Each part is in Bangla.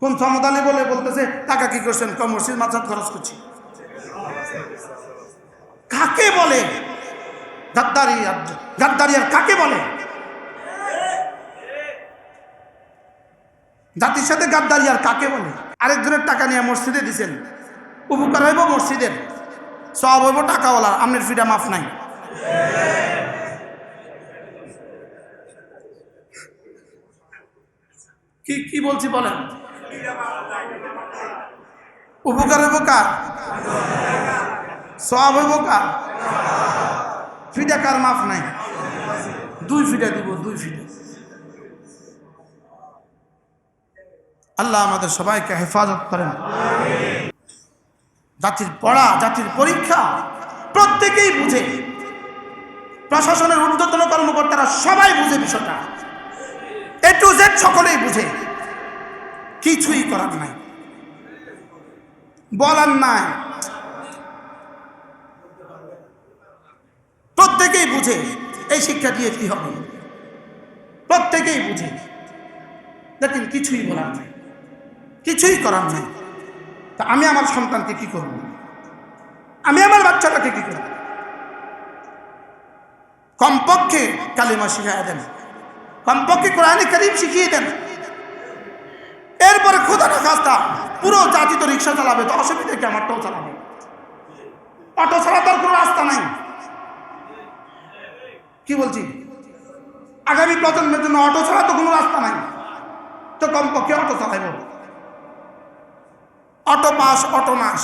কোন আলী বলে বলতেছে, টাকা কি করছেন? কম মাথাত খরচ করছি। কাকে বলে? গাদ্দারি আর কাকে বলে? জাতির সাথে গাদ্দারি আর কাকে বলে? আরেকজনের টাকা নিয়ে মসজিদে দিছেন। উপকার হইব মসজিদের সব হইব টাকাওয়ালার, আমনের ফিডা মাফ নাই। কি কি বলছি বলেন? উপকার হইব কার? সব হইব কার? ফিডা কার মাফ নাই? দুই ফিডা দিব, দুই ফিডা আল্লাহ আমাদের সবাইকে হেফাজত করেন। জাতির পড়া, জাতির পরীক্ষা প্রত্যেকেই বুঝে। প্রশাসনের ঊর্ধ্বতন কর্মকর্তারা সবাই বুঝে বিষয়টা। এ টু জেড সকলেই বুঝে। কিছুই করার নাই। বলার নাই। প্রত্যেকেই বুঝে এই শিক্ষা দিয়ে কি হবে। প্রত্যেকেই বুঝে। দেখেন কিছুই বলার নাই। কিছুই করার নাই। তা আমি আমার সন্তানকে কি করব? আমি আমার বাচ্চাটাকে কি করব? কমপক্ষে কালিমা শিখাই দেন। কমপক্ষে কোরআনে করিম শিখিয়ে দেন। এরপরে খোদা না খাস্তা পুরো জাতি তো রিক্সা চালাবে, তো অসুবিধা কি আমারটাও চালাবে? অটো ছাড়া তার কোনো রাস্তা নাই। কি বলছি? আগামী প্রজন্মের জন্য অটো ছাড়া তো কোনো রাস্তা নাই। তো কমপক্ষে অটো চালাইব। অটো পাস, অটো নাশ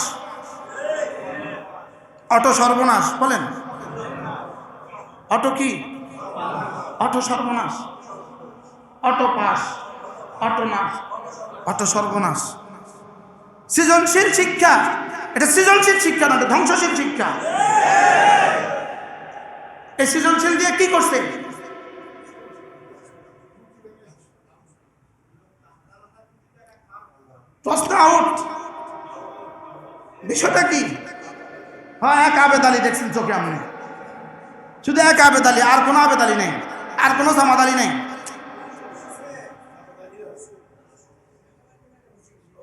অটো সর্বনাশ, বলেন। অটো কি? অটো সর্বনাশ। অটো পাস, অটো নাশ অটো সর্বনাশ। সৃজনশীল শিক্ষা, এটা সৃজনশীল শিক্ষা না, এটা ধ্বংসশীল শিক্ষা। এই সৃজনশীল দিয়ে কি করছে? প্রশ্ন আউট। বিষয়টা কি? হ্যাঁ এক আবেদ আলী দেখছেন চোখে আপনি। শুধু এক আবেদ আলী আর কোনো আবেদ আলী নেই, আর কোনো জামাত আলী নেই।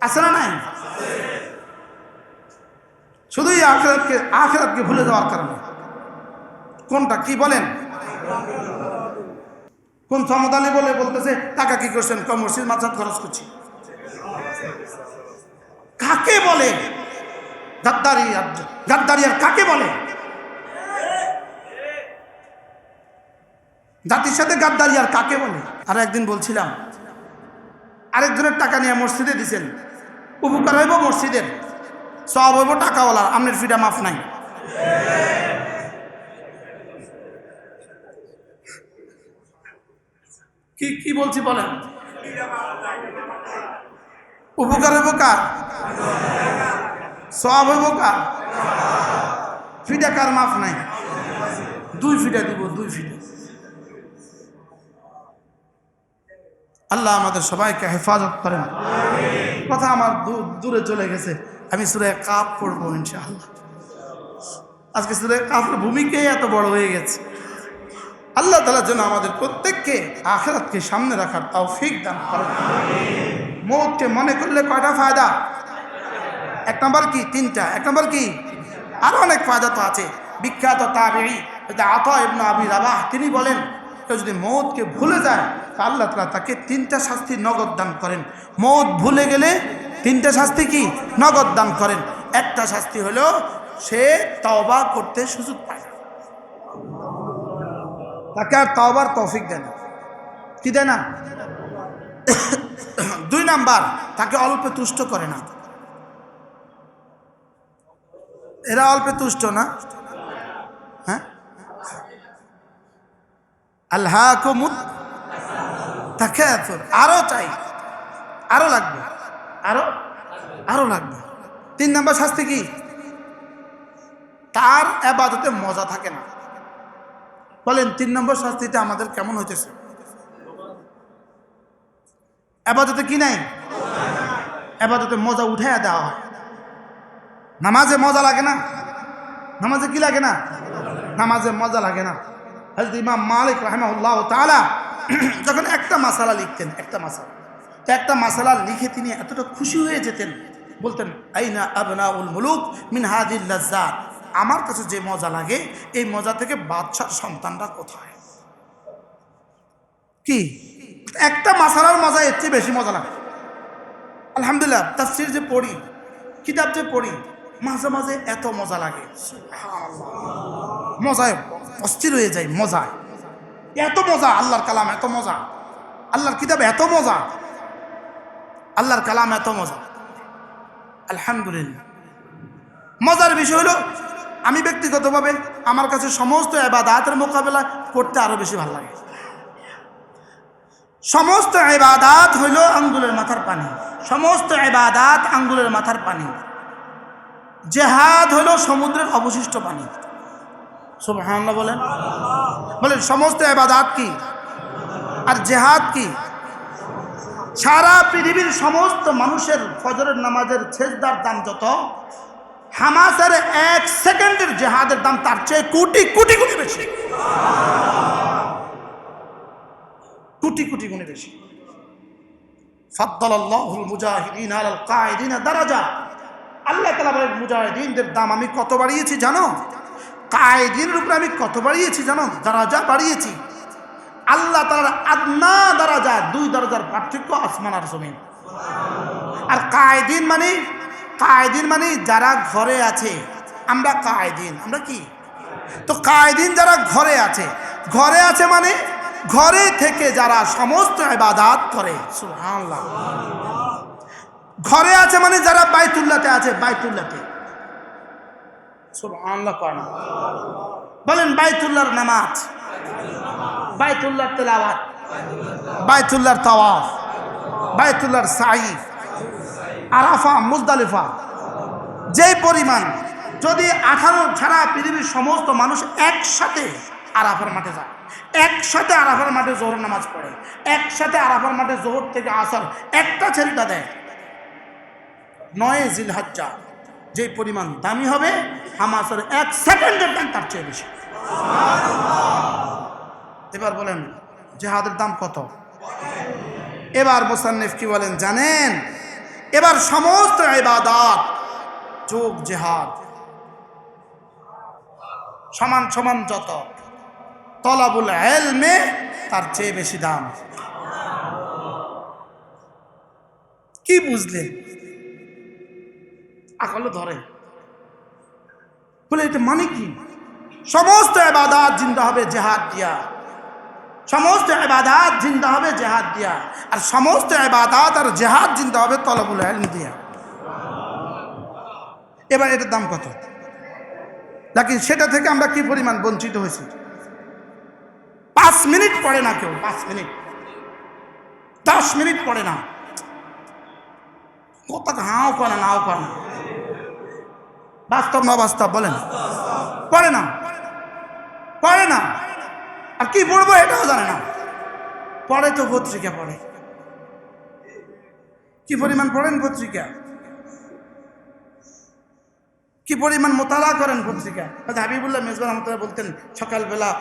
আছে না নাই শুধুই আখেরাতকে আখেরাতকে ভুলে যাওয়ার কারণে। কোনটা কি বলেন? কোন সমদ আলী বলে বলতেছে, টাকা কি করছেন? কম মসজিদ খরচ করছি। কাকে বলে? গাদ্দারি গাদ্দারি আর কাকে বলে? জাতির সাথে গাদ্দারি আর কাকে বলে? আর একদিন বলছিলাম, আরেকজনের টাকা নিয়ে মসজিদে দিছেন। উপকার হইব মসজিদের? সব হইব টাকাওয়ালার। আমনের ফিডা মাফ নাই। কি কি বলছি বলেন? উপকার হইব কার? সব হইব কার? ফিডা কার মাফ নাই? দুই ফিডা দিব, দুই ফিডা। আল্লাহ আমাদের সবাইকে হেফাজত করেন। কথা আমার দূর, দূরে চলে গেছে। আমি সুরে কাপ পড়ব ইনশাআল্লাহ। আজকে সুরে কাপের ভূমিকাই এত বড় হয়ে গেছে। আল্লাহ তালার জন্য আমাদের প্রত্যেককে আখেরাতকে সামনে রাখার তাও ফিক দান করেন। মৌতকে মনে করলে কয়টা ফায়দা? এক নম্বর কি? তিনটা। এক নম্বর কি? আরও অনেক ফায়দা তো আছে। বিখ্যাত তাবেই আত ইবনা আবি রাবাহ, তিনি বলেন কেউ যদি মৌতকে ভুলে যায়, তা আল্লাহ তালা তাকে তিনটা শাস্তি নগদ দান করেন। মৌত ভুলে গেলে তিনটা শাস্তি কি? নগদ দান করেন। একটা শাস্তি হলো সে তওবা করতে সুযোগ পায়। তাকে আর তওবার তৌফিক দেয় না। কি দেয় না? দুই নাম্বার, তাকে অল্পে তুষ্ট করে না। এরা অল্পে তুষ্ট না? হ্যাঁ? আল্লাহ আরও চাই। আরও লাগবে। আরও? আরও লাগবে। তিন নম্বর শাস্তি কি? তার আবাদতে মজা থাকে না। বলেন, তিন নম্বর শাস্তিতে আমাদের কেমন হইতেছে? আবাদতে কি নাই? আবাদতে মজা উঠাইয়া দেওয়া হয়। নামাজে মজা লাগে না? নামাজে কি লাগে না? নামাজে মজা লাগে না। হজরত ইমাম মালিক রহমাউল্লাহ তালা যখন একটা মাসালা লিখতেন, একটা মাসালা। একটা মাসালা লিখে তিনি এতটা খুশি হয়ে যেতেন, বলতেন, আইনা আবনা উল মুলুক মিন হাদিল লাজ্জাত। আমার কাছে যে মজা লাগে, এই মজা থেকে বাদশার সন্তানরা কোথায়? কি? একটা মাসালার মজা এর চেয়ে বেশি মজা লাগে। আলহামদুলিল্লাহ, তাফসির যে পড়ি, কিতাব যে পড়ি, মাঝে মাঝে এত মজা লাগে। মজায় অস্থির হয়ে যায় মজায় এত মজা, আল্লাহর কালাম এত মজা। আল্লাহর কিতাব এত মজা। আল্লাহর কালাম এত মজা। আলহামদুলিল্লাহ। মজার বিষয় হলো, আমি ব্যক্তিগতভাবে আমার কাছে সমস্ত এবাদাতের মোকাবেলা করতে আরও বেশি ভালো লাগে। সমস্ত এবাদাত হইল আঙ্গুলের মাথার পানি। সমস্ত এবাদাত আঙ্গুলের মাথার পানি। জেহাদ হলো সমুদ্রের অবশিষ্ট পানি। সুবহানাল্লাহ বলেন। বলেন, সমস্ত এবাদাত কি? আর জেহাদ কি? সারা পৃথিবীর সমস্ত মানুষের ফজরের নামাজের ছেজদার দাম যত, হামাসের এক সেকেন্ডের জেহাদের দাম তার চেয়ে কোটি কোটি কোটি বেশি। কোটি কোটি গুণে বেশি। ফাদ্দালাল্লাহুল মুজাহিদিন আলাল কায়দিন দারাজা। আল্লাহ তাআলা বলেন, মুজাহিদিনদের দাম আমি কত বাড়িয়েছি জানো? কায়দিনের উপরে আমি কত বাড়িয়েছি জানো? দারাজা বাড়িয়েছি। আল্লাহ তাআলার আদনা দারাজা, দুই দরজার পার্থক্য আসমান আর জমিন। আর কায়দিন মানে? কায়দিন মানে যারা ঘরে আছে। আমরা কায়দিন, আমরা কি? তো কায়দিন যারা ঘরে আছে ঘরে আছে মানে ঘরে থেকে যারা সমস্ত ইবাদাত করে। সুবহানাল্লাহ। ঘরে আছে মানে যারা বাইতুল্লাতে আছে, বাইতুল্লাতে। বলেন, বাইতুল্লাহর নামাজ। বাইতুল্লাহর তেলাওয়াত। বাইতুল্লাহর তাওয়াফ। বাইতুল্লাহর সাই আরাফা, মুজদালিফা। যেই পরিমাণ, যদি আঠারো ছাড়া পৃথিবীর সমস্ত মানুষ একসাথে আরাফার মাঠে যায়, একসাথে আরাফার মাঠে জোহর নামাজ পড়ে, একসাথে আরাফার মাঠে জোহর থেকে আসার, একটা ছেলেটা দেয়, নয় জিলহাজ্জা। যে পরিমাণ দামি হবে, হামাসের এক সেকেন্ডের দাম তার চেয়ে বেশি। এবার বলেন, জেহাদের দাম কত? এবার মোসান্নিফ কি বলেন, জানেন? এবার সমস্ত ইবাদাত, যোগ জেহাদ, সমান সমান যত, তলাবুল এলমে তার চেয়ে বেশি দাম। কি বুঝলেন? আকলে ধরে। বলে এটা মানে কি? সমস্ত এবাদাত জিন্দা হবে জেহাদ দিয়া। সমস্ত এবাদাত জিন্দা হবে জেহাদ দিয়া। আর সমস্ত এবাদাত আর জেহাদ জিন্দা হবে তলবুল এলম দিয়া। এবার এটার দাম কত? নাকি সেটা থেকে আমরা কি পরিমাণ বঞ্চিত হয়েছি? পাঁচ মিনিট পড়ে না কেউ, পাঁচ মিনিট। দশ মিনিট পড়ে না। কত হাও করে নাও করে না। বাস্তব না বাস্তব, বলেন। পড়ে না। পড়ে না। আর কি পড়ব এটাও জানে না। পড়ে তো পত্রিকা পড়ে। কি পরিমাণ পড়েন পত্রিকা? কি পরিমাণ মোতালা করেন পত্রিকা? হাবিবুল্লাহ মেজবান রহমতুল্লাহ বলতেন, সকালবেলা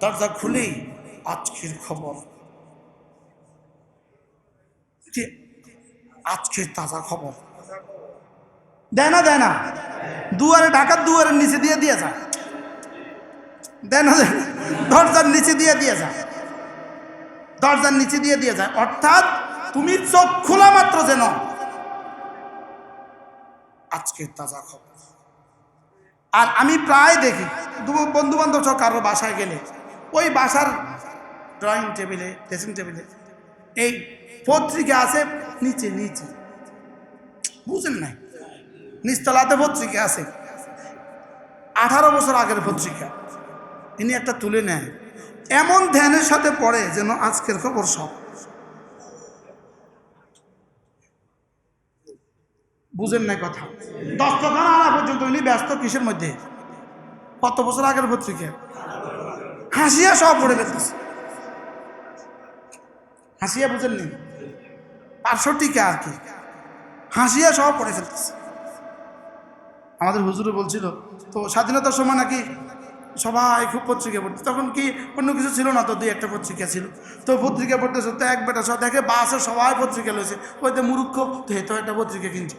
দরজা খুলেই আজকের খবর। আজকের তাজা খবর। দেয় না দেয় না দুয়ারে ঢাকার দুয়ারের নিচে দিয়ে দিয়ে যায় দেয় না দরজার নিচে দিয়ে দিয়ে দরজার নিচে দিয়ে দিয়ে যায় অর্থাৎ তুমি চোখ খোলা মাত্র যেন। আজকে তাজা খবর। আর আমি প্রায় দেখি বন্ধু বান্ধব সব কারও বাসায় গেলে, ওই বাসার ড্রয়িং টেবিলে ড্রেসিং টেবিলে এই পত্রিকা আছে, নিচে নিচে। বুঝেন নাই নিচতলাতে পত্রিকা আছে। আঠারো বছর আগের পত্রিকা। ইনি একটা তুলে নেয়। এমন ধ্যানের সাথে পড়ে যেন আজকের খবর সব। বুঝেন নাই কথা। দস্তখানা আনা পর্যন্ত উনি ব্যস্ত কিসের মধ্যে? কত বছর আগের পত্রিকা? হাসিয়া সব পড়ে ফেলতেছে। হাসিয়া বুঝেননি? টিকা আর কি। হাসিয়া সব পড়ে ফেলতেছে। আমাদের হুজুরে বলছিল, তো স্বাধীনতার সময় নাকি সবাই খুব পত্রিকা পড়তো। তখন কি অন্য কিছু ছিল না তো, দুই একটা পত্রিকা ছিল। তো পত্রিকা পড়তে তো এক বেটা সব দেখে বাসে সবাই পত্রিকা লয়েছে ওইতে মুরুক্ষ তো হে তো একটা পত্রিকা কিনছে।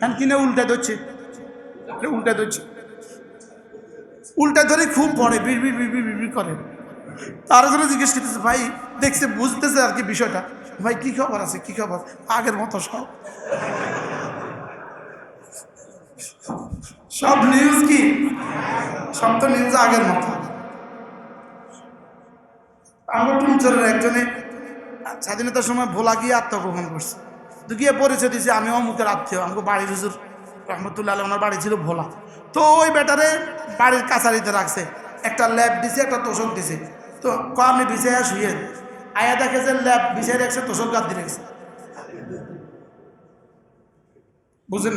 হ্যাঁ কিনে উল্টে ধরছে। উল্টে ধরছে। উল্টা ধরে খুব পড়ে বিড় বিড় বিড় বিড় করে। তার জন্য জিজ্ঞেস করতেছে, ভাই, দেখছে, বুঝতেছে আর কি বিষয়টা? ভাই, কী খবর আছে? কী খবর? আগের মতো সব। সব নিউজ কি? সব তো নিউজ আগের মতো। আমার একজনে, স্বাধীনতার সময় ভোলা গিয়ে আত্মগ্রহণ করছে। তো গিয়ে পরিচয় দিয়েছে আমি অমুকের আত্মীয়, আমাকে বাড়ির হুজুর রহমতুল্লাহ ওনার বাড়ি ছিল ভোলা। তো ওই বেটারে বাড়ির কাছারিতে রাখছে, একটা ল্যাব দিছে, একটা তোষক দিছে। তো ক আমি বিছাইয়া শুয়ে আয়া দেখে যে ল্যাব বিছাই রাখছে তোষক গাদ দিয়ে রাখছে। বুঝেন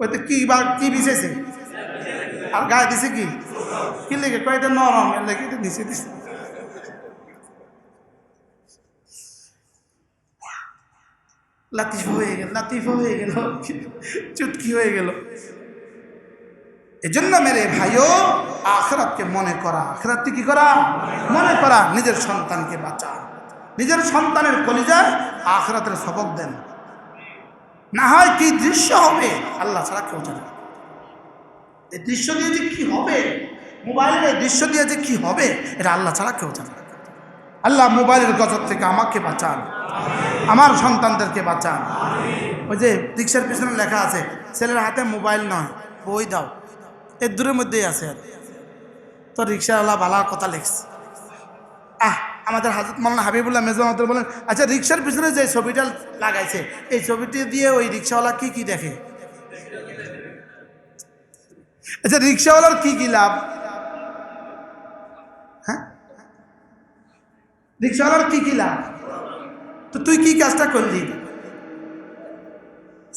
নাই ওইতে কি বা কি বিছেছে আর গায়ে দিছে কি? কি লেগে? কয়টা নরম এর লেগে এটা দিছে দিছে। লাতিফ হয়ে গেল, লাতিফ হয়ে গেল, চুটকি হয়ে গেল। এজন্য মেরে ভাইও, আখরাতকে মনে করা। আখরাতকে কি করা? মনে করা। নিজের সন্তানকে বাঁচা। নিজের সন্তানের কলিজায় আখরাতের সবক দেন। না হয় কি দৃশ্য হবে? আল্লাহ ছাড়া কেউ জানে এই দৃশ্য দিয়ে যে কি হবে? মোবাইলের এই দৃশ্য দিয়ে যে কি হবে? এটা আল্লাহ ছাড়া কেউ জানে আল্লাহ মোবাইলের গজব থেকে আমাকে বাঁচান। আমার সন্তানদেরকে বাঁচান। ওই যে রিক্সার পিছনে লেখা আছে, ছেলের হাতে মোবাইল নয়, বই দাও। এর দূরের মধ্যেই আছে। আর তো রিক্সাওয়ালা বালার কথা লিখছে। আহ আমাদের হাজরত মাল্লা হাবিবুল্লাহ মেজবামত বলেন আচ্ছা রিক্সার পিছনে যে ছবিটা লাগাইছে, এই ছবিটি দিয়ে ওই রিক্সাওয়ালা কি কি দেখে? আচ্ছা রিক্সাওয়ালার কি কি লাভ? হ্যাঁ? রিক্সাওয়ালার কি কি লাভ? তো তুই কি কাজটা করলি?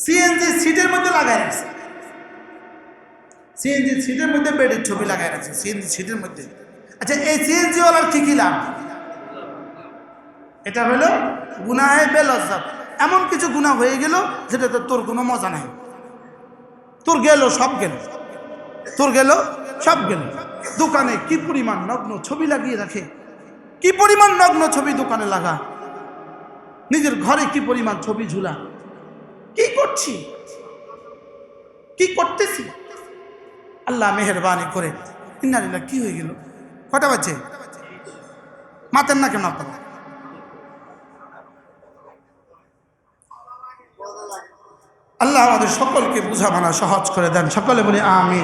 সিএনজি সিটের মধ্যে লাগাই রাখছে। সিএনজি সিটের মধ্যে বেডের ছবি লাগাই রাখছে সিএনজি সিটের মধ্যে। আচ্ছা এই সিএনজি ওয়ালার কি কি লাভ? এটা হলো গুনাহে বেলজ্জাব এমন কিছু গুণা হয়ে গেল যেটাতে তোর কোনো মজা নাই। তোর গেল, সব গেল। তোর গেল, সব গেল। দোকানে কি পরিমাণ নগ্ন ছবি লাগিয়ে রাখে? কি পরিমাণ নগ্ন ছবি দোকানে লাগা? নিজের ঘরে কি পরিমাণ ছবি ঝুলা? কি করছি? কি করতেছি? আল্লাহ মেহরবানি করে। ইন্নারিল্লাহ কি হয়ে গেল? কটা বাজছে মাতেন না কেন আপনারা আল্লাহ আমাদের সকলকে বুঝাবানা সহজ করে দেন। সকলে বলি আমি